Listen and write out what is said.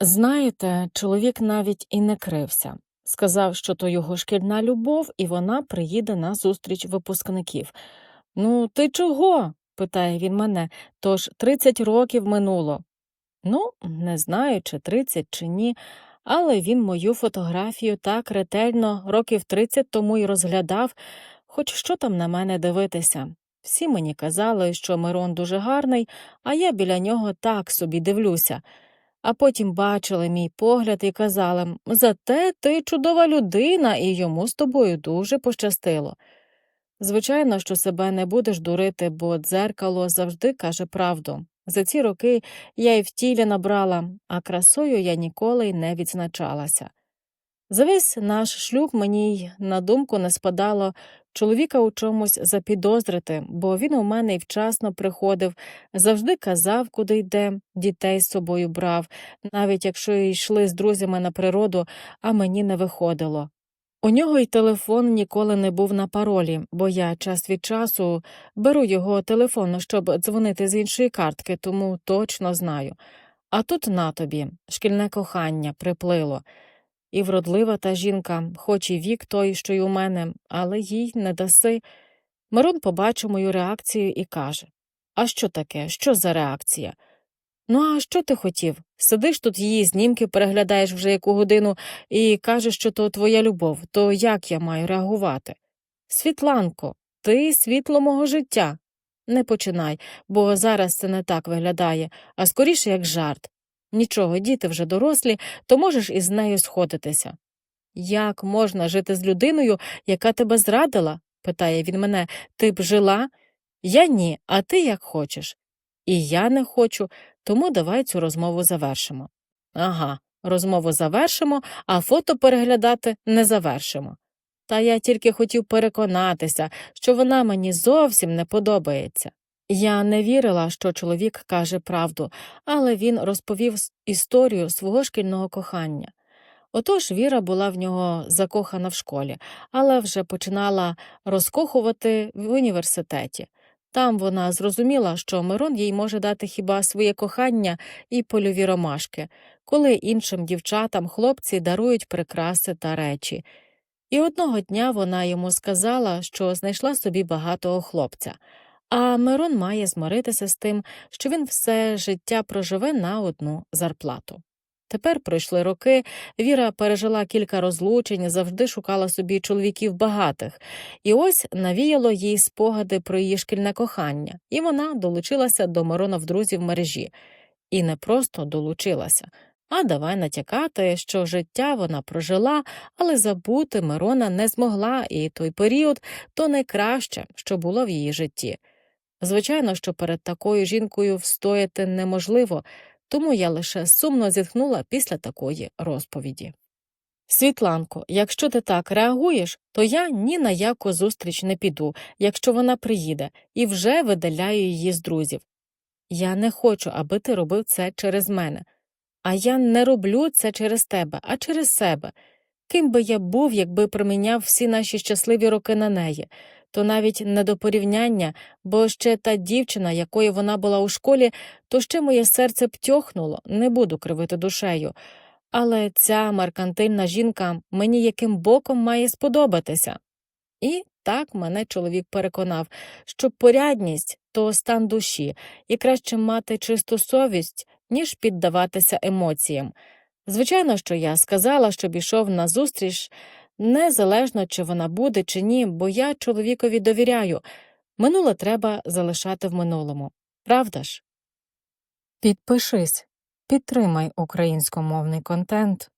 Знаєте, чоловік навіть і не крився. Сказав, що то його шкільна любов, і вона приїде на зустріч випускників. Ну, ти чого? питає він мене, тож 30 років минуло. Ну, не знаю, чи 30, чи ні, але він мою фотографію так ретельно років 30 тому й розглядав, хоч що там на мене дивитися. Всі мені казали, що Мирон дуже гарний, а я біля нього так собі дивлюся. А потім бачили мій погляд і казали зате ти чудова людина, і йому з тобою дуже пощастило. Звичайно, що себе не будеш дурити, бо дзеркало завжди каже правду. За ці роки я й в тілі набрала, а красою я ніколи й не відзначалася. За весь наш шлюб мені й на думку не спадало чоловіка у чомусь запідозрити, бо він у мене й вчасно приходив, завжди казав, куди йде, дітей з собою брав, навіть якщо йшли з друзями на природу, а мені не виходило. У нього й телефон ніколи не був на паролі, бо я час від часу беру його телефон, щоб дзвонити з іншої картки, тому точно знаю. А тут на тобі шкільне кохання приплило. І вродлива та жінка, хоч і вік той, що й у мене, але їй не даси. Мирон побачив мою реакцію і каже А що таке? Що за реакція? Ну, а що ти хотів? Сидиш тут її знімки, переглядаєш вже яку годину і кажеш, що то твоя любов, то як я маю реагувати? Світланко, ти світло мого життя. Не починай, бо зараз це не так виглядає, а скоріше як жарт. Нічого, діти вже дорослі, то можеш із нею сходитися. Як можна жити з людиною, яка тебе зрадила? питає він мене. Ти б жила? Я ні, а ти як хочеш. І я не хочу, тому давай цю розмову завершимо. Ага, розмову завершимо, а фото переглядати не завершимо. Та я тільки хотів переконатися, що вона мені зовсім не подобається. Я не вірила, що чоловік каже правду, але він розповів історію свого шкільного кохання. Отож Віра була в нього закохана в школі, але вже починала розкохувати в університеті. Там вона зрозуміла, що Мирон їй може дати хіба своє кохання і польові ромашки, коли іншим дівчатам хлопці дарують прикраси та речі. І одного дня вона йому сказала, що знайшла собі багатого хлопця, а Мирон має змиритися з тим, що він все життя проживе на одну зарплату. Тепер пройшли роки, Віра пережила кілька розлучень, завжди шукала собі чоловіків багатих, і ось навіяло їй спогади про її шкільне кохання, і вона долучилася до Мирона в друзі в мережі. І не просто долучилася, а давай натякати, що життя вона прожила, але забути Мирона не змогла, і той період то найкраще, що було в її житті. Звичайно, що перед такою жінкою встояти неможливо, тому я лише сумно зітхнула після такої розповіді. Світланко, якщо ти так реагуєш, то я ні на яку зустріч не піду, якщо вона приїде, і вже видаляю її з друзів. Я не хочу, аби ти робив це через мене. А я не роблю це через тебе, а через себе. Ким би я був, якби проміняв всі наші щасливі роки на неї, то навіть не до порівняння, бо ще та дівчина, якою вона була у школі, то ще моє серце б тьохнуло, не буду кривити душею. Але ця меркантильна жінка мені яким боком має сподобатися. І так мене чоловік переконав, що порядність то стан душі, і краще мати чисту совість, ніж піддаватися емоціям. Звичайно, що я сказала, щоб ішов на зустріч, незалежно чи вона буде чи ні, бо я чоловікові довіряю. Минуле треба залишати в минулому. Правда ж? Підпишись, підтримай українськомовний контент.